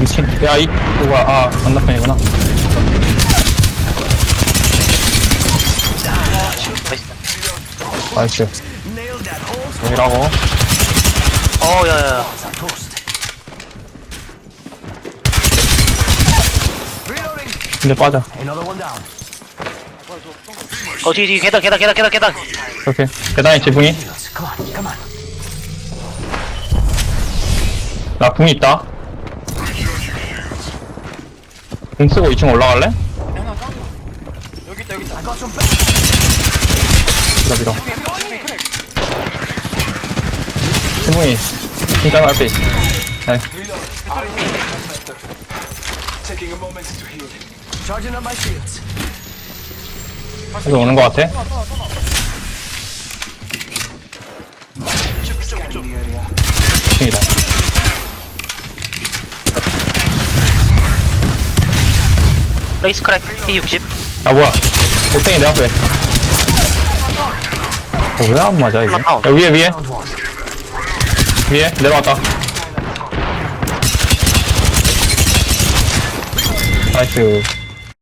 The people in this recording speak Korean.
미친. 야, 이, 누가, 아, 건너편이구나. 나이스. 여기라고. 어, 야, 야, 야. 근데 빠져. 어, 뒤, 뒤, 계단, 계단, 계단, 계단, 계단. 이렇게. 계단에 지붕이. 나 붕이 있다. 붕 쓰고 2층 올라갈래? 여기 있다 여기 있다 밀어, 밀어. 지붕이. 진짜. 네. 여기 오는 것 같아. 층이다. 레이스 크랙, P60. 아 뭐야. 복탱이 내 앞에. 어, 왜안 맞아 이게? 야, 위에 위에. 위에 내려왔다. 나이스